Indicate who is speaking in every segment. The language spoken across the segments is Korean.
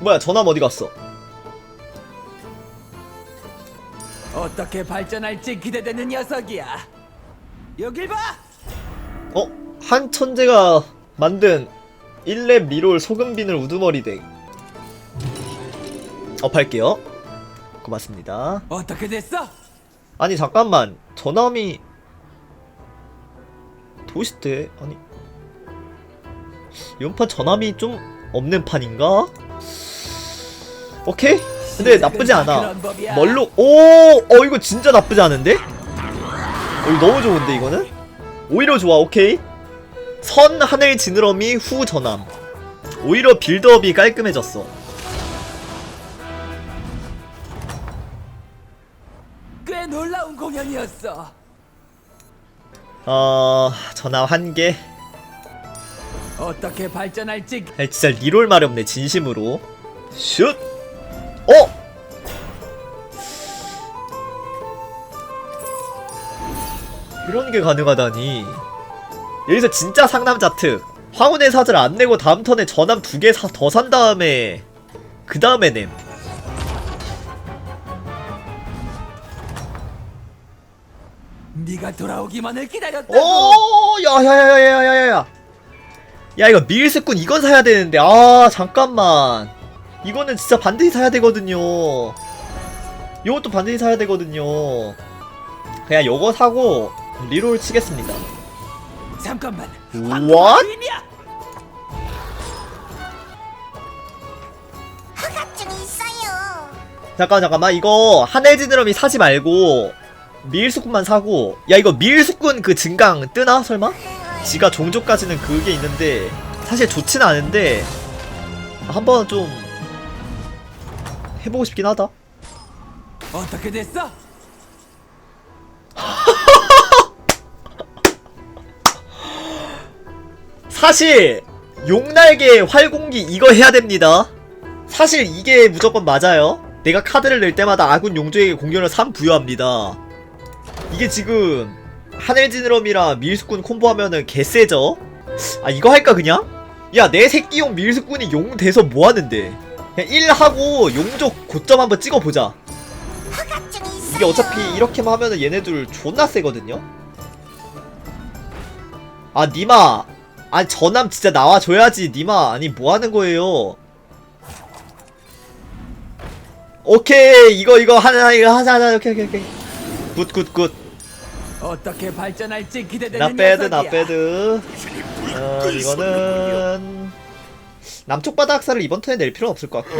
Speaker 1: 뭐야 전함 어디 갔어?
Speaker 2: 어떻게 발전할지 기대되는 녀석이야. 여길 봐.
Speaker 1: 어? 한 천재가 만든 1렙 리롤 소금 비늘 우두머리 덱 업할게요 고맙습니다
Speaker 2: 어떻게 됐어?
Speaker 1: 아니 잠깐만 전함이 도시대 아니 이번 판 전함이 좀 없는 판인가? 오케이 근데 나쁘지 않아
Speaker 2: 법이야.
Speaker 1: 멀록 오어 이거 진짜 나쁘지 않은데? 어, 이거 너무 좋은데 이거는? 오히려 좋아 오케이 선 하늘 지느러미 후 전함 오히려 빌드업이 깔끔해졌어
Speaker 2: 꽤 놀라운 공연이었어.
Speaker 1: 어 전함 한개
Speaker 2: 어떻게 발전할지
Speaker 1: 아, 진짜 리롤 말이 없네 진심으로 슛! 어! 이런 게 가능하다니 여기서 진짜 상남자 특 황혼의 사슬 안 내고 다음 턴에 전함 두 개 더 산 다음에 그 다음에 냄
Speaker 2: 네가 돌아오기만을 기다렸다고.
Speaker 1: 오! 야야야야야야야 야 이거 밀스꾼 이건 사야 되는데 아 잠깐만 이거는 진짜 반드시 사야 되거든요. 요것도 반드시 사야 되거든요. 그냥 요거 사고 리롤 치겠습니다.
Speaker 2: 잠깐만.
Speaker 1: What? 잠깐 잠깐만. 이거 하늘 지느러미 사지 말고 밀수꾼만 사고. 야 이거 밀수꾼 그 증강 뜨나 설마? 지가 종족까지는 그게 있는데 사실 좋진 않은데 한번 좀 해보고 싶긴 하다.
Speaker 2: 어떻게 됐어?
Speaker 1: 사실 용날개 활공기 이거 해야 됩니다. 사실 이게 무조건 맞아요. 내가 카드를 낼 때마다 아군 용족에게 공격을 3 부여합니다. 이게 지금 하늘지느러미랑 밀수꾼 콤보하면은 개쎄죠? 아 이거 할까 그냥? 야 내 새끼용 밀수꾼이 용 돼서 뭐하는데 그냥 1 하고 용족 고점 한번 찍어보자. 이게 어차피 이렇게만 하면은 얘네들 존나 세거든요? 아, 니마. 아니, 저남 진짜 나와줘야지, 니마. 아니, 뭐 하는 거예요? 오케이, 이거, 이거, 하나, 이거, 하자, 하자, 오케이, 오케이, 오케이. 굿, 굿, 굿.
Speaker 2: 어떻게 발전할지 기대되는
Speaker 1: 나 빼드. 나 빼드. 어, 이거는. 남쪽 바다 학살을 이번 턴에 낼 필요는 없을 것 같고.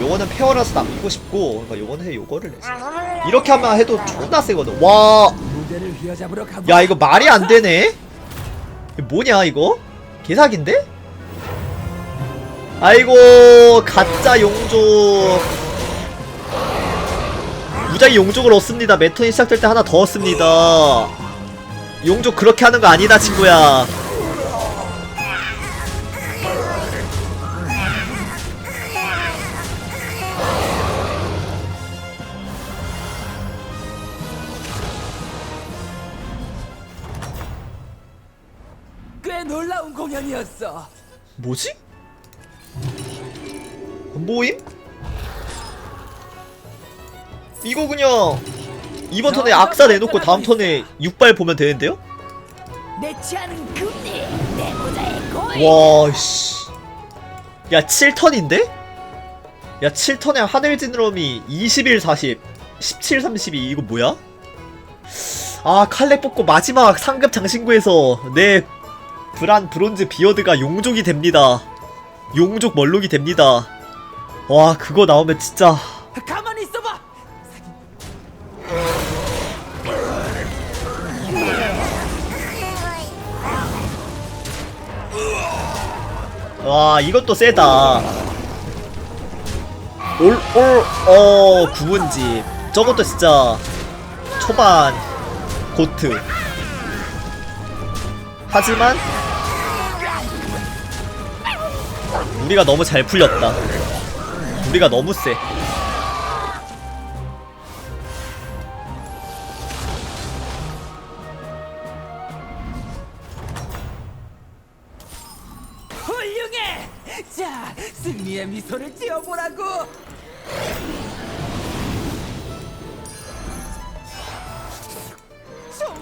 Speaker 1: 요거는 페어라서 남기고 싶고, 그러니까 요거는 해, 요거를 내자. 이렇게 하면 해도 존나 세거든. 와,
Speaker 2: 무대를 휘어잡으러 가고.
Speaker 1: 야 이거 말이 안 되네. 뭐냐 이거? 개사기인데? 아이고 가짜 용족. 무작위 용족을 얻습니다. 매턴이 시작될 때 하나 더 얻습니다. 용족 그렇게 하는 거 아니다 친구야. 뭐지? 모임? 이거 그냥 이번 턴에 악사 내놓고 다음 턴에 6발 보면 되는데요? 와, 씨. 야, 7턴인데? 야, 7턴에 하늘 지느러미 21, 40, 17, 32. 이거 뭐야? 아, 칼렉 뽑고 마지막 상급 장신구에서 내 브란 브론즈 비어드가 용족이 됩니다. 용족 멀록이 됩니다. 와, 그거 나오면 진짜.
Speaker 2: 가만히 있어봐.
Speaker 1: 와, 이것도 세다. 올, 올, 어, 구분집. 저것도 진짜 초반 고트. 하지만 우리가 너무 잘 풀렸다. 우리가 너무 세.
Speaker 2: 훌륭해. 자, 승리의 미소를 띄워보라고.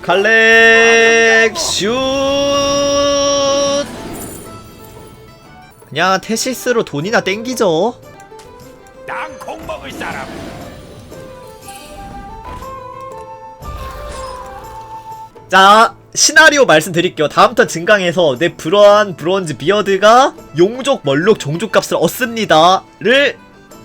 Speaker 1: 칼렉 슛 그냥 테시스로 돈이나 땡기죠.
Speaker 3: 땅콩 먹을 사람.
Speaker 1: 자 시나리오 말씀드릴게요. 다음 턴 증강해서 내 브러한 브론즈 비어드가 용족 멀록 종족값을 얻습니다 를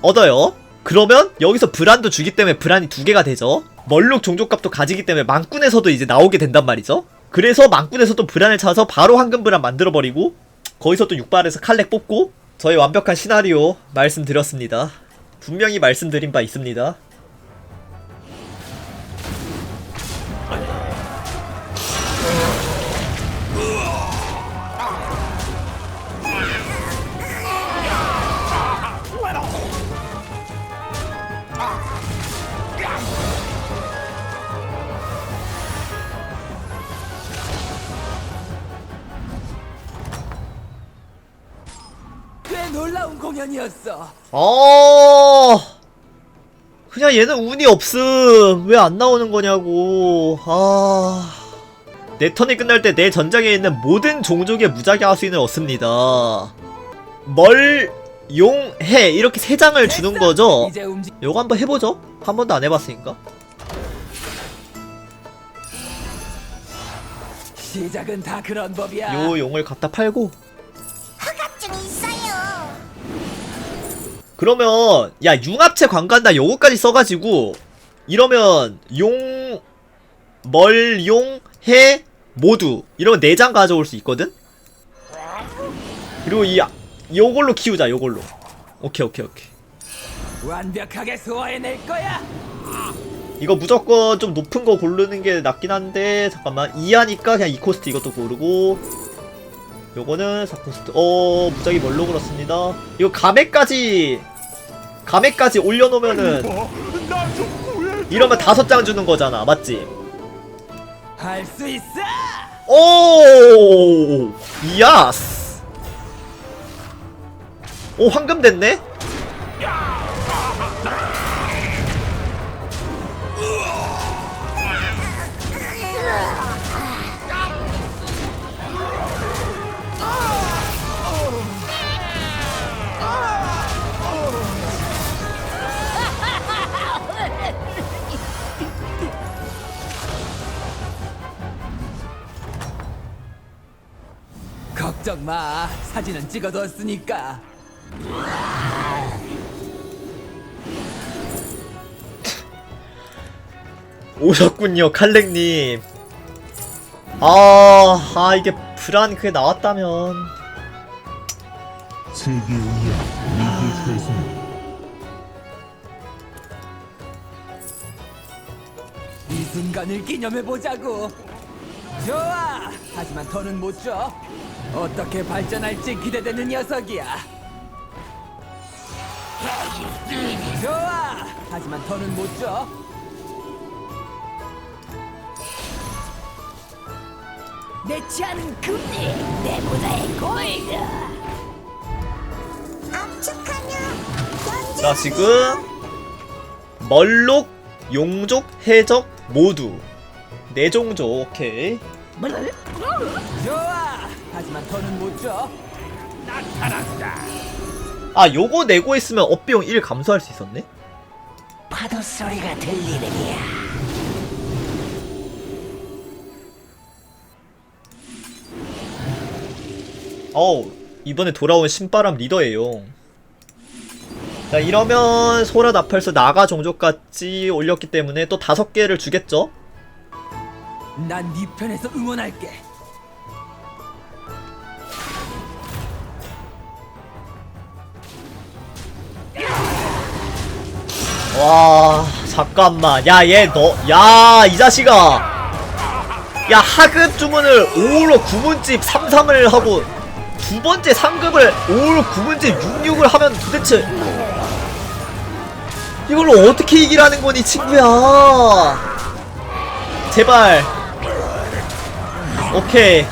Speaker 1: 얻어요. 그러면 여기서 브란도 주기 때문에 브란이 두 개가 되죠. 멀록 종족값도 가지기 때문에 망꾼에서도 이제 나오게 된단 말이죠. 그래서 망꾼에서도 브란을 찾아서 바로 황금 브란 만들어버리고 거기서 또 6발에서 칼렉 뽑고 저의 완벽한 시나리오 말씀드렸습니다. 분명히 말씀드린 바 있습니다
Speaker 2: 공연이었어.
Speaker 1: 어 그냥 얘는 운이 없음 왜 안 나오는 거냐고 아 내 턴이 끝날 때 내 전장에 있는 모든 종족의 무작위 하수인을 얻습니다 멀, 용, 해 이렇게 세 장을 주는! 거죠. 요거 한번 해보죠 한 번도 안 해봤으니까
Speaker 2: 시작은 다 그런 법이야.
Speaker 1: 요 용을 갖다 팔고
Speaker 4: 좀 있어요.
Speaker 1: 그러면 야 융합체 관관다 요거까지 써가지고 이러면 용, 멀, 용, 해 모두 이러면 4장 가져올 수 있거든? 그리고 이 요걸로 키우자 요걸로. 오케이 오케이 오케이.
Speaker 2: 완벽하게 소화해낼 거야.
Speaker 1: 이거 무조건 좀 높은 거 고르는 게 낫긴 한데 잠깐만. 2하니까 그냥 2코스트 이것도 고르고 요거는 4코스트. 어 무작위 뭘로 그렇습니다? 이거 감액까지 감액까지 올려놓으면은 이러면 다섯 장 주는 거잖아 맞지?
Speaker 2: 할 수 있어.
Speaker 1: 오 야스 오 황금 됐네?
Speaker 2: 사진은 찍어뒀으니까.
Speaker 1: 오셨군요 칼렉님 아, 아 이게 불안 그게 나왔다면
Speaker 2: 이 순간을 기념해 보자고. 좋아. 하지만 더는 못 줘. 어떻게 발전할지 기대되는 녀석이야. 좋아. 하지만 더는 못 줘.
Speaker 4: 내 취하는 금리 내보다의 골드. 압축하며
Speaker 1: 자 지금 멀록 용족 해적 모두 네 종족 오케이
Speaker 2: 좋아. 하지만 더는 못 줘.
Speaker 1: 아 요거 내고 있으면 업비용 1 감소할 수 있었네
Speaker 4: 파도 소리가 들리느냐?
Speaker 1: 어우 이번에 돌아온 신바람 리더예요 자 이러면 소라 나팔스 나가 종족같이 올렸기 때문에 또 다섯 개를 주겠죠
Speaker 2: 난 네 편에서 응원할게.
Speaker 1: 와 잠깐만. 야 얘 너 야 이 자식아. 야 하급 주문을 5로 9문집 33을 하고 두 번째 상급을 5로 9문집 66을 하면 도대체 이걸로 어떻게 이기라는 거니 친구야? 제발 오케이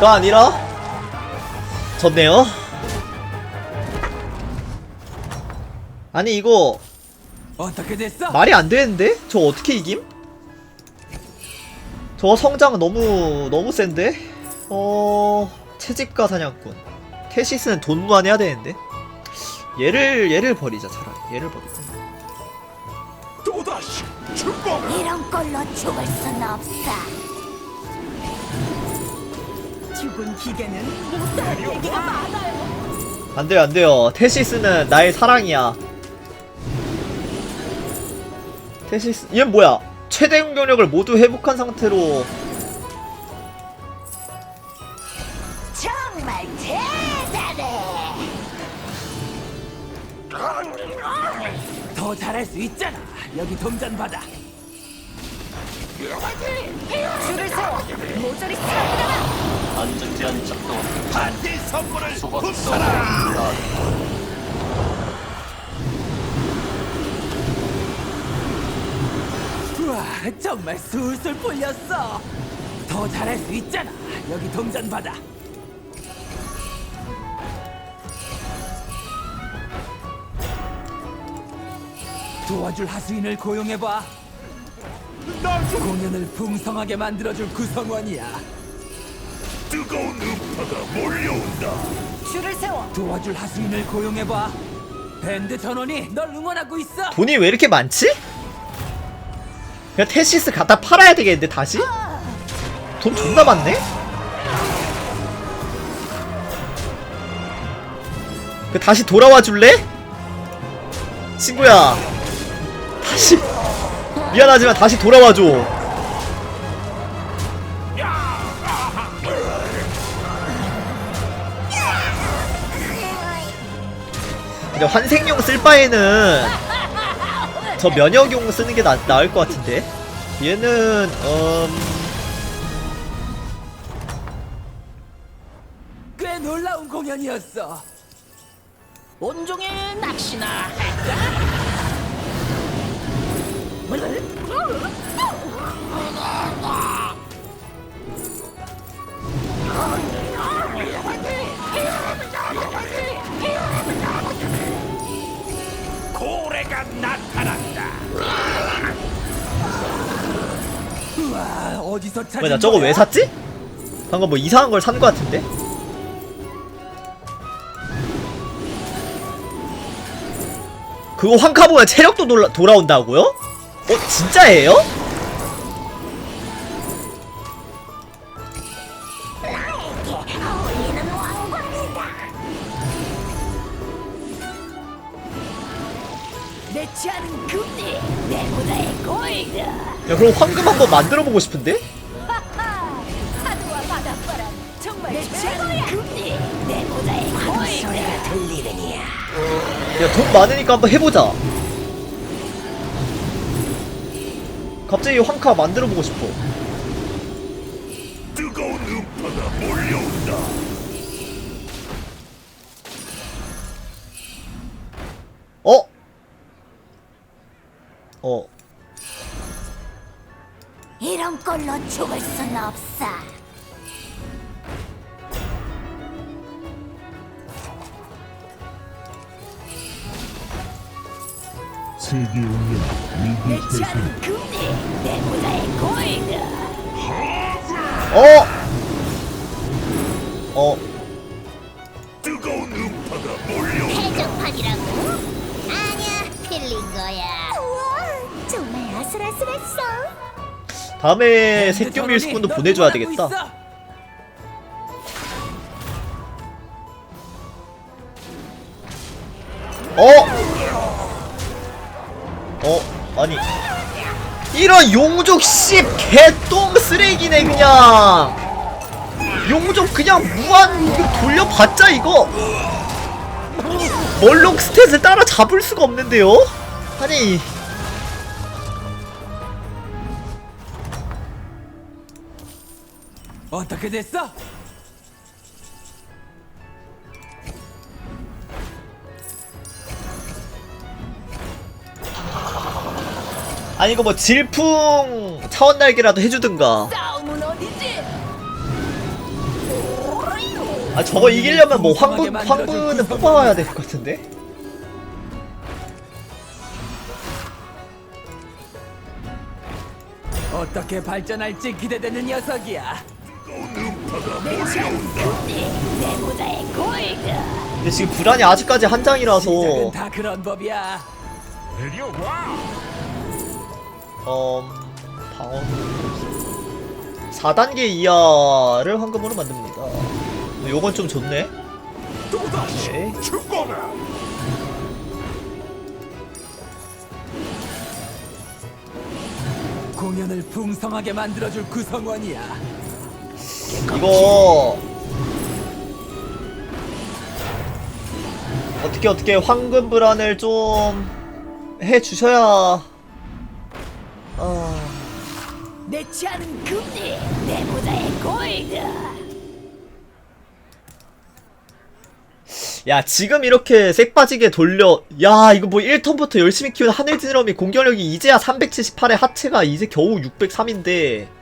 Speaker 1: 가 아니라 졌네요 아니 이거
Speaker 2: 어떻게 됐어?
Speaker 1: 말이 안 되는데? 저 어떻게 이김? 저 성장 너무 너무 센데? 어 채집가 사냥꾼 테시스는 돈 무한해야 되는데 얘를 얘를 버리자 차라리 얘를 버리자
Speaker 3: 또다시 출범
Speaker 4: 이런 걸로 죽을 순 없어.
Speaker 5: 죽은 기계는 못할 얘기가 많아요.
Speaker 1: 안 돼요 안 돼요 테시스는 나의 사랑이야 테시스 얘 뭐야 최대 공격력을 모두 회복한 상태로
Speaker 4: 정말 대단해.
Speaker 2: 더 잘할 수 있잖아. 여기 동전 받아.
Speaker 4: 줄을 세워. 모조리 쓰러뜨려라.
Speaker 3: 반대 선물을 흡수하라
Speaker 2: 우와, 정말 술술 풀렸어. 더 잘할 수 있잖아. 여기 동전 받아. 도와줄 하수인을 고용해봐. 공연을 풍성하게 만들어줄 구성원이야.
Speaker 3: 뜨거운 음파가 몰려온다
Speaker 4: 줄을 세워.
Speaker 2: 도와줄 하수인을 고용해봐. 밴드 전원이 널 응원하고 있어.
Speaker 1: 돈이 왜 이렇게 많지? 그냥 테시스 갖다 팔아야 되겠는데 다시? 돈 존나 많네? 그 다시 돌아와 줄래? 친구야 다시 미안하지만 다시 돌아와 줘 근데 환생용 쓸 바에는 저 면역용 쓰는 게 나, 나을 것 같은데 얘는 음
Speaker 2: 꽤 놀라운 공연이었어.
Speaker 4: 온종일 낚시나 할까?
Speaker 3: 나타난다
Speaker 2: 우와, 어디서 찾은
Speaker 1: 뭐야 나 저거
Speaker 2: 거야?
Speaker 1: 왜 샀지? 방금 뭐 이상한 걸산것 같은데? 그거 황카 보면 체력도 돌아, 돌아온다고요? 어 진짜예요?
Speaker 4: 내 취하는 금리 내보다의 골드.
Speaker 1: 야 그럼 황금 한번 만들어 보고 싶은데?
Speaker 4: 하늘과 바닷바람 정말 내 취하는 금리 내보다의 골드. 소리가 들리느냐?
Speaker 1: 야 돈 많으니까 한번 해보자 갑자기 황카 만들어 보고 싶어
Speaker 4: 순 없어.
Speaker 6: 세계의 운명
Speaker 4: 내
Speaker 6: 위기
Speaker 4: 금리 내보다의 골드.
Speaker 1: 어? 어
Speaker 3: 뜨거운 음파가 몰려온다
Speaker 4: 해적판이라고? 아니야, 필린 거야. 우와, 정말 아슬아슬했어.
Speaker 1: 다음에
Speaker 2: 밴드
Speaker 1: 새끼
Speaker 2: 널
Speaker 1: 보내줘야 되겠다.
Speaker 2: 어?
Speaker 1: 어? 아니 이런 용족 씨 개똥 쓰레기네 그냥 용족 그냥 무한 이거 돌려봤자 이거 멀록 스탯을 따라 잡을 수가 없는데요? 아니
Speaker 2: 어떻게 됐어?
Speaker 1: 아니 이거 뭐 질풍 차원 날개라도 해주든가 아 저거 이기려면 뭐 황분 황분은 뽑아와야 될 것 같은데
Speaker 2: 어떻게 발전할지 기대되는 녀석이야.
Speaker 4: 내 골드
Speaker 1: 근데 지금 불안이 아직까지 한 장이라서
Speaker 2: 시작은 다 그런 법이야.
Speaker 1: 음, 방어 4단계 이하를 황금으로 만듭니다. 요건 좀 좋네. 오케이.
Speaker 3: 죽어라.
Speaker 2: 공연을 풍성하게 만들어줄 구성원이야.
Speaker 1: 이거 어떻게 어떻게 황금 불안을 좀 해주셔야. 아...
Speaker 4: 내 취향은 금리 내 모자에 골드.
Speaker 1: 야 지금 이렇게 색 빠지게 돌려. 야 이거 뭐 1턴부터 열심히 키운 하늘지느러미 공격력이 이제야 378에 하체가 이제 겨우 603인데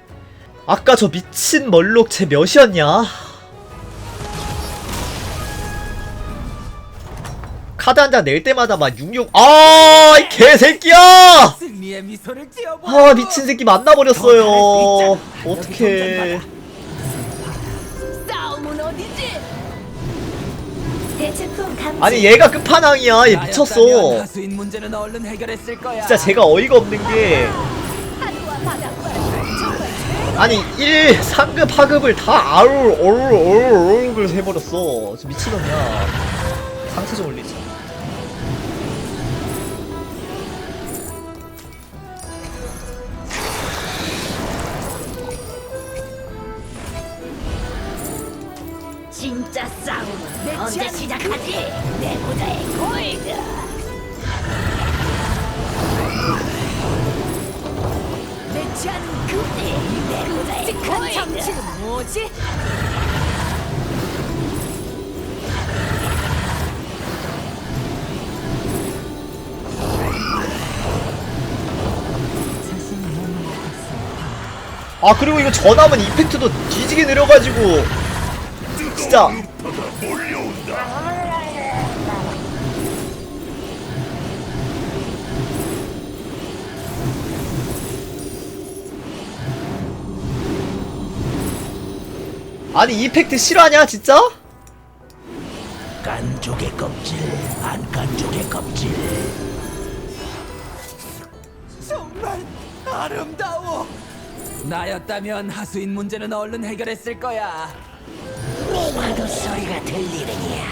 Speaker 1: 아까 저 미친 멀록 제 몇이었냐 카드 한 장 낼 때마다 막 66... 아, 이 개새끼야! 아, 미친 새끼 만나버렸어요. 어떡해. 아니, 얘가 끝판왕이야. 얘 미쳤어. 진짜 제가 어이가 없는 게, 아니, 1, 3급 하급을 다 아울, 어울, 어울, 어울 해버렸어. 저 미친놈이야. 상체 좀 올리자.
Speaker 4: 진짜 싸움은 내 언제 시작하지 내 모자에 골드 내 취향은 금리 내 골드 정치는 뭐지?
Speaker 1: 아, 그리고 이거 전함은 이펙트도 뒤지게 느려가지고, 진짜. 아니, 이펙트 실화냐, 진짜?
Speaker 3: 깐족의 껍질, 안 깐족의 껍질.
Speaker 2: 정말 아름다워. 나였다면 하수인 문제는 얼른 해결했을 거야.
Speaker 4: 파도 소리가 들리느냐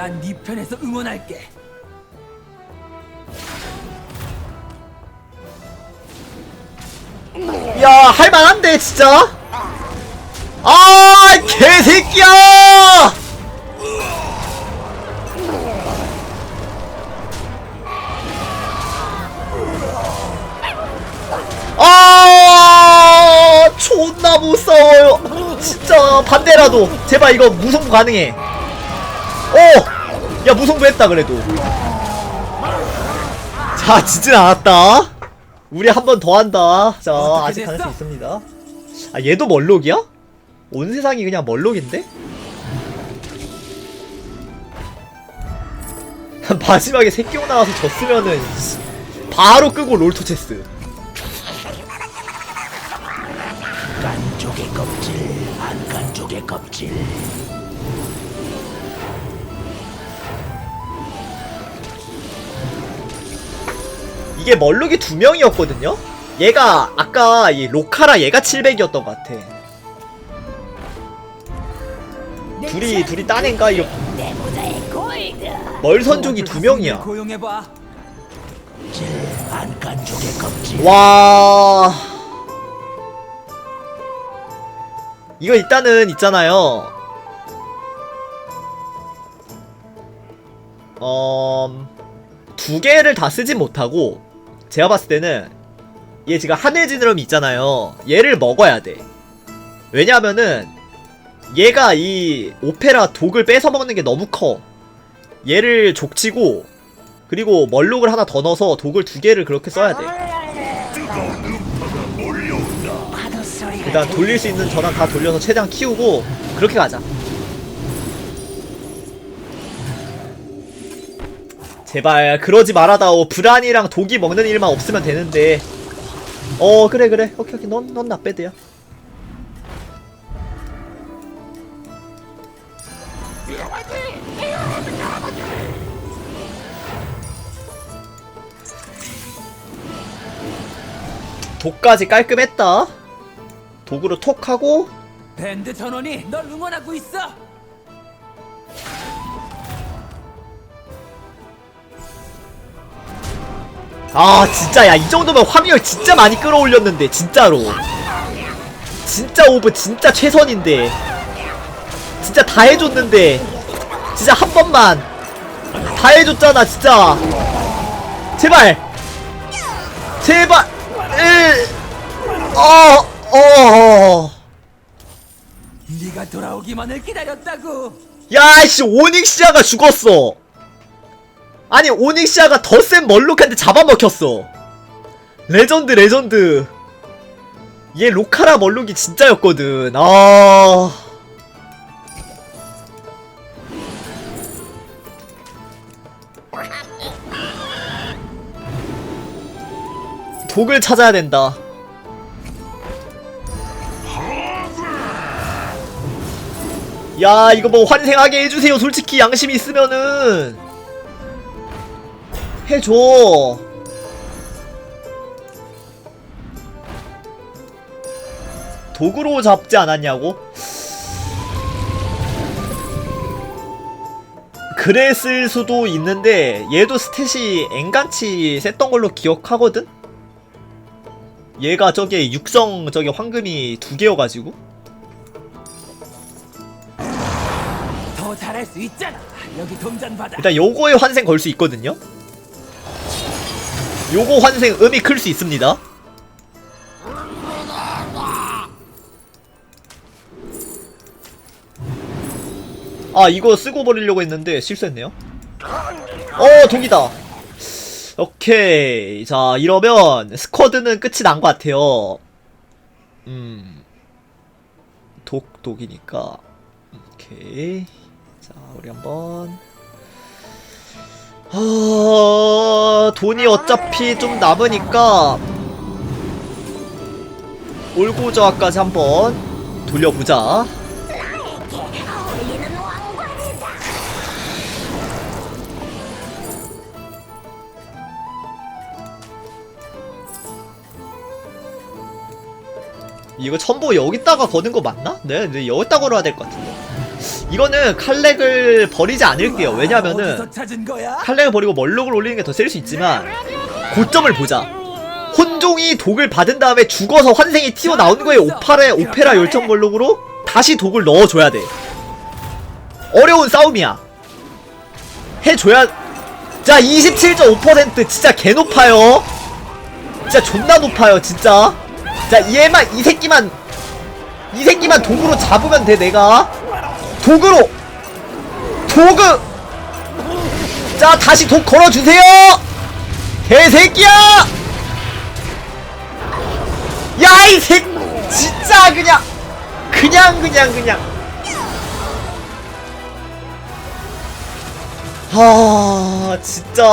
Speaker 2: 난 네 편에서 응원할게.
Speaker 1: 야, 할만한데, 진짜? 아, 이 개새끼야! 아, 존나 못 싸워요. 진짜, 반대라도. 제발 이거 무승부 가능해. 오! 야, 무승부 했다, 그래도. 자, 지진 않았다. 우리 한 번 더 한다. 자,
Speaker 2: 어떻게
Speaker 1: 아직 가능성
Speaker 2: 됐어?
Speaker 1: 있습니다. 아, 얘도 멀록이야? 온 세상이 그냥 멀록인데? 마지막에 새끼용 나와서 졌으면은 씨, 바로 끄고 롤토 체스.
Speaker 3: 깐족의 껍질, 안깐족의 껍질.
Speaker 1: 이게 멀록이 두 명이었거든요? 얘가 아까 이 로카라 얘가 700이었던 것 같아. 둘이 둘이 따낸가 이거 멀선족이 두 명이야. 와 이거 일단은 있잖아요 어 두 개를 다 쓰진 못하고 제가 봤을 때는 얘 지금 하늘 지느러미 있잖아요. 얘를 먹어야 돼. 왜냐하면은 얘가 이 오페라 독을 뺏어 먹는 게 너무 커. 얘를 족치고 그리고 멀록을 하나 더 넣어서 독을 두 개를 그렇게 써야 돼. 일단 돌릴 수 있는 전환 다 돌려서 최대한 키우고 그렇게 가자 제발 그러지 말아다오. 브란이랑 독이 먹는 일만 없으면 되는데. 어 그래 그래. 오케이 오케이. 넌, 넌 나빼드야. 독까지 깔끔했다. 독으로 톡 하고.
Speaker 2: 밴드 전원이 널 응원하고 있어.
Speaker 1: 아 진짜 야 이 정도면 화미열 진짜 많이 끌어올렸는데 진짜로. 진짜 오브 진짜 최선인데. 진짜 다 해줬는데. 진짜 한 번만. 다 해줬잖아 진짜. 제발. 제발. 어어.
Speaker 2: 네가 돌아오기만을 기다렸다고.
Speaker 1: 야씨 오닉시아가 죽었어 아니 오닉시아가 더 센 멀록한테 잡아먹혔어. 레전드 레전드. 얘 로카라 멀록이 진짜였거든. 아. 독을 찾아야 된다. 야 이거 뭐 환생하게 해주세요. 솔직히 양심이 있으면은 해줘 독으로 잡지 않았냐고? 그랬을 수도 있는데 얘도 스탯이 앵간치 셌던 걸로 기억하거든? 얘가 저게 육성 저게 황금이 두 개여가지고
Speaker 2: 더 잘할 수 있잖아. 여기 동전 받아.
Speaker 1: 일단 요거에 환생 걸 수 있거든요. 요거 환생 음이 클 수 있습니다. 아 이거 쓰고 버리려고 했는데 실수했네요. 어 독이다. 오케이 자 이러면 스쿼드는 끝이 난 것 같아요. 음. 독 독이니까 오케이 자 우리 한번 아 돈이 어차피 좀 남으니까 올고 저하까지 한번 돌려보자 이거 첨보 여기다가 거는 거 맞나? 네, 네 여기다 걸어야 될 것 같은데 이거는 칼렉을 버리지 않을게요. 왜냐면은? 칼렉을 버리고 멀록을 올리는 게 더 셀 수 있지만 고점을 보자. 혼종이 독을 받은 다음에 죽어서 환생이 튀어나온 거에 오파레, 오페라 열정 멀록으로 다시 독을 넣어줘야 돼. 어려운 싸움이야. 해줘야 자 27.5% 진짜 개 높아요. 진짜 존나 높아요 진짜. 자 얘만 이 새끼만 이 새끼만 독으로 잡으면 돼 내가 독으로. 독을 자 다시 독 걸어주세요. 개새끼야! 야 이 새 진짜 그냥 그냥 그냥 그냥. 아 진짜.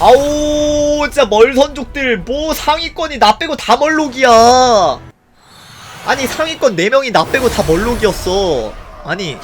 Speaker 1: 아우 진짜 멀 선족들 뭐 상위권이 나 빼고 다 멀록이야 아니 상위권 4명이 나 빼고 다 멀록이었어. 아니